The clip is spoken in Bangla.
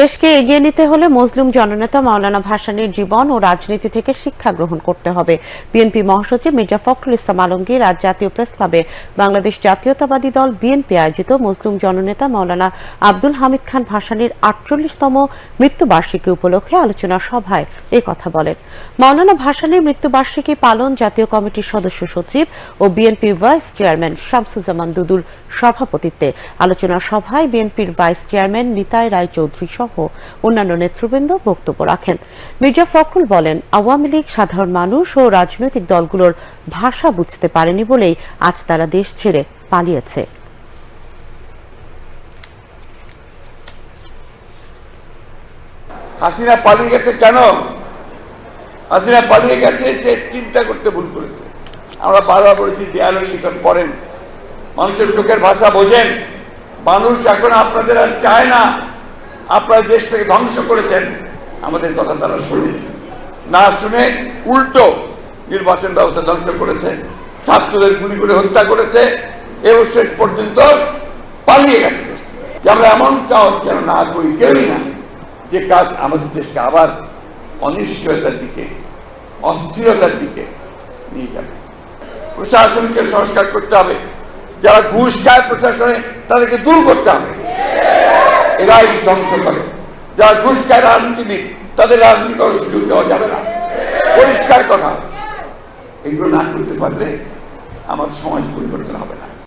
দেশকে এগিয়ে নিতে হলে মুসলিম জননেতা মাওলানা ভাসানীর জীবন ও রাজনীতি থেকে শিক্ষা গ্রহণ করতে হবে। বিএনপি মহাসচিব মির্জা ফখরুল ইসলাম আলমগীর আজ জাতীয় প্রেস ক্লাবে বাংলাদেশ জাতীয়তাবাদী দল বিএনপি আয়োজিত মুসলিম জননেতা মাওলানা আব্দুল হামিদ খান ভাসানীর আটচল্লিশতম মৃত্যুবার্ষিকী উপলক্ষে আলোচনা সভায় এই কথা বলেন। মাওলানা ভাসানীর মৃত্যুবার্ষিকী পালন জাতীয় কমিটির সদস্য সচিব ও বিএনপির ভাইস চেয়ারম্যান শামসুজ্জামান দুদুল সভাপতিত্বে। আলোচনা সভায় বিএনপির ভাইস চেয়ারম্যান নিতাই রায় চৌধুরী সহ অন্যান্য নেতৃবৃন্দ বক্তব্য রাখেন। মির্জা ফখরুল বলেন, আওয়ামী লীগ সাধারণ মানুষ ও রাজনৈতিক দলগুলোর ভাষা বুঝতে পারেনি বলেই আজ তারা দেশ ছেড়ে পালিয়েছে। হাসিনা পালিয়ে গেছে কেন? হাসিনা পালিয়ে গেছে, সে চিন্তা করতে ভুল করেছে। আমরা বারবার বলেছি দেয়াল লিখন পড়েন। মানুষের চোখের ভাষা বোঝেন। মানুষ এখন আপনাদের আর চায় না। আপনারা দেশটাকে ধ্বংস করেছেন, আমাদের কথা তারা শুনে। না শুনে উল্টো নির্বাচন ব্যবস্থা ধ্বংস করেছে, ছাত্রদের গুলি করে হত্যা করেছে এবং শেষ পর্যন্ত পালিয়ে গেছে যে আমরা এমন কাজ যেন না করি, কেউই না। যে কাজ আমাদের দেশকে আবার অনিশ্চয়তার দিকে, অস্থিরতার দিকে নিয়ে যাবে। প্রশাসনকে সংস্কার করতে হবে। যারা ঘুষ খায় প্রশাসনে, তাদেরকে দূর করতে হবে। এরাই ধ্বংস করে। যারা ঘুষ খায় রাজনীতিবিদ, তাদের রাজনীতি করার সুযোগ দেওয়া যাবে না। পরিষ্কার কথা। এগুলো না করতে পারলে আমার সমাজ পরিবর্তন হবে না।